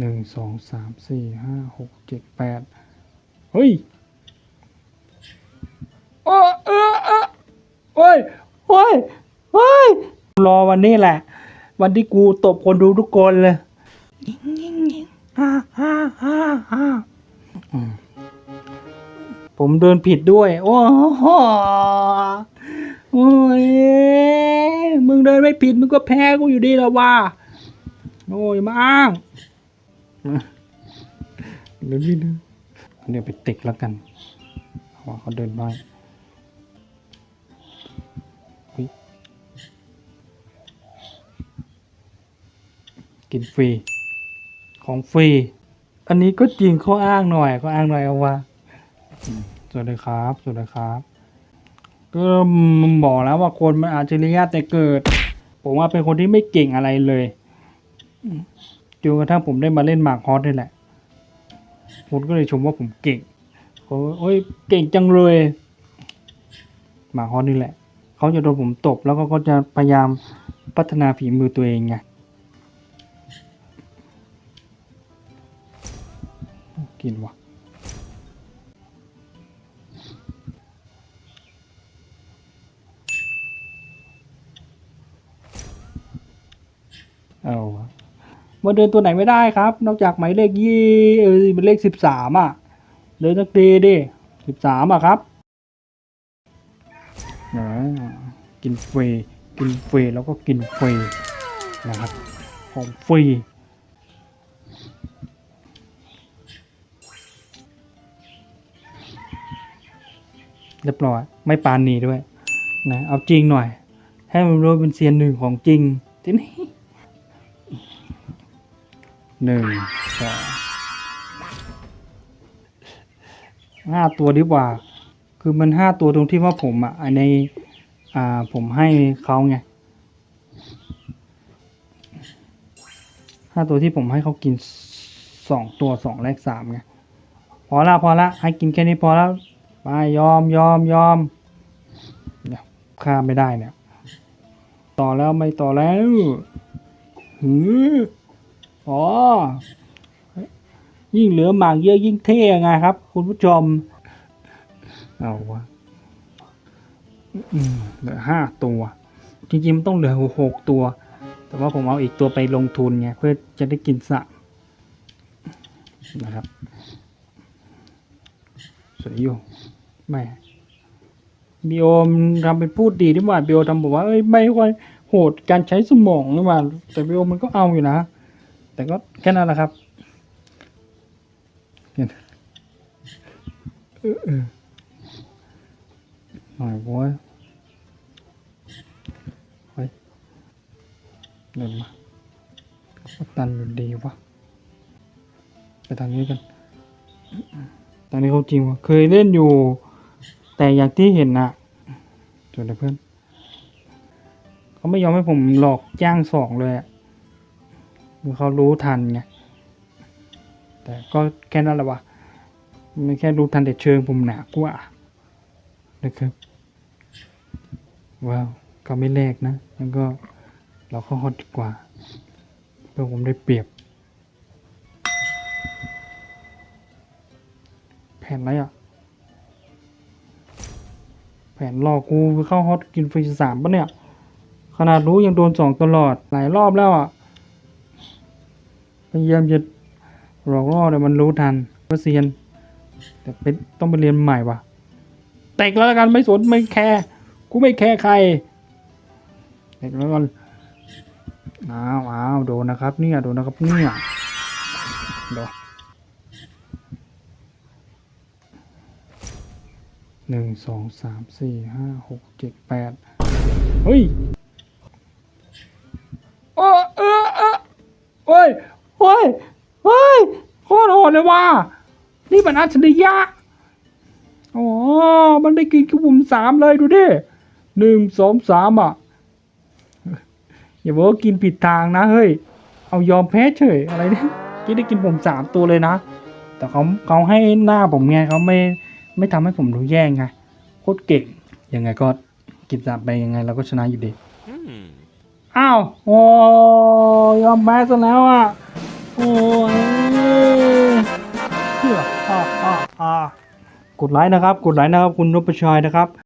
หนึ่งสองสามสี่ห้าหกเจ็ดแปดเฮ้ยโอ้เออเออโอ้ยโอ้ยโอ้ยรอวันนี้แหละ วันที่กูตบคนดูทุกคนเลยยิงยิงยิงฮ่าฮ่าฮ่าฮ่าผมเดินผิดด้วย โอ้โหโอ้ยมึงเดินไม่ผิด มึงก็แพ้กูอยู่ดีแล้วว่า โอ้ยมาอ้าง เดี๋ยวนี่นะเดี๋ยวไปติกแล้วกันเพราะว่าเขาเดินไปเฮ้ยกินฟรี ของฟรี อันนี้ก็จริงเขาอ้างหน่อยเขาอ้างหน่อยเอาว่าสวัสดีครับสวัสดีครับ ก็มึงบอกแล้วว่าคนมันอาจจะเรียแต่เกิด ผมว่าเป็นคนที่ไม่เก่งอะไรเลย จนกระทั่งผมได้มาเล่นหมากฮอตนี่แหละคนก็เลยชมว่าผมเก่งโอ้ยเก่งจังเลยหมากฮอตนี่แหละ เขาจะโดนผมตบแล้วก็ก็จะพยายามพัฒนาฝีมือตัวเองไงกินวะเอาวะ มาเดินตัวไหนไม่ได้ครับ นอกจากหมายเลขยี่เออเป็นเลขสิบสามอะเดินสักทีดิสิบสามอะครับอ่ากินฟรีกินฟรีแล้วก็กินฟรีนะครับของฟรีเรียบร้อยไม่ปานนีด้วยนะเอาจริงหน่อย ให้มันรู้เป็นเซียนหนึ่งของจริงที่นี่ หนึ่งสองห้าตัวดีกว่า คือมันห้าตัวตรงที่ว่าผมอะในอ่าผมให้เขาไงห้าตัวที่ผมให้เขากินสองตัวสองแลกสามไงพอละพอละให้กินแค่นี้พอแล้วไปยอมยอมยอมเนี่ยข้ามไม่ได้เนี่ย ต่อแล้วไม่ต่อแล้วหือ อ๋อ ยิ่งเหลือหมากเยอะยิ่งเท่ไงครับ คุณผู้ชม เอาวะเหลือห้าตัว จริงๆมันต้องเหลือหกตัว แต่ว่าผมเอาอีกตัวไปลงทุนไงเพื่อจะได้กินสะนะครับสวยอยู่แม่บิโอมทำเป็นพูดดีดีกว่าบิโอทำบอกว่าเอ้ยไม่ค่อยโหดการใช้สมองนี่ว่าแต่บิโอมันก็เอาอยู่นะ แต่ก็แค่นั้นแหละครับเนี่ยเออเออหน่อยโว้ยเฮ้ยเดินมาตันอยู่ดีวะไปทางนี้กันตอนนี้เขาจริงวะเคยเล่นอยู่ แต่อย่างที่เห็นนะจนเพื่อน เขาไม่ยอมให้ผมหลอกจ้างสองเลยอะ คือเขารู้ทันไงแต่ก็แค่นั้นแหละวะไม่แค่รู้ทันแต่เชิงผมหนากว่านะครับว้าวก็ไม่แลกนะแล้วก็เราเข้าฮอตดีกว่าเพื่อผมได้เปรียบ แผนอะไรอะ แผนหลอกกูเข้าฮอตกินฟรีสามปะเนี่ย ขนาดรู้ยังโดนสองตลอด หลายรอบแล้วอะ พยายามจะหลอกล่อแต่มันรู้ทันว่าเซียน แต่เป็นต้องไปเรียนใหม่ว่ะเตกแล้วกันไม่สนไม่แคร์กูไม่แคร์ใครเตกแล้วกันอ้าวอ้าวโดนนะครับเนี่ยโดนนะครับเนี่ยโดนหนึ่งสองสามสี่ห้าหกเจ็ดแปดเฮ้ยโอ้เออเออเฮ้ย เฮ้ย เฮ้ยโคตรโหดเลยว่ะ นี่มันอัจฉริยะ อ๋อ มันได้กินกระบุ่มสามเลยดูดิหนึ่งสองสามอะ อย่าบอกว่ากินผิดทางนะเฮ้ย เอายอมแพ้เฉยอะไรเนี่ยกินได้กินผมสามตัวเลยนะ แต่เขาเขาให้หน้าผมไงเขาไม่ไม่ทำให้ผมรู้แย่ไงโคตรเก่ง ยังไงก็กินสามไปยังไงเราก็ชนะอยู่ดีอ้าว โอ้ยอมแพ้ซะแล้วอะ โอ้ยเชื่ออ่อ่ากดไลค์นะครับ กดไลค์นะครับ คุณนพชัยนะครับ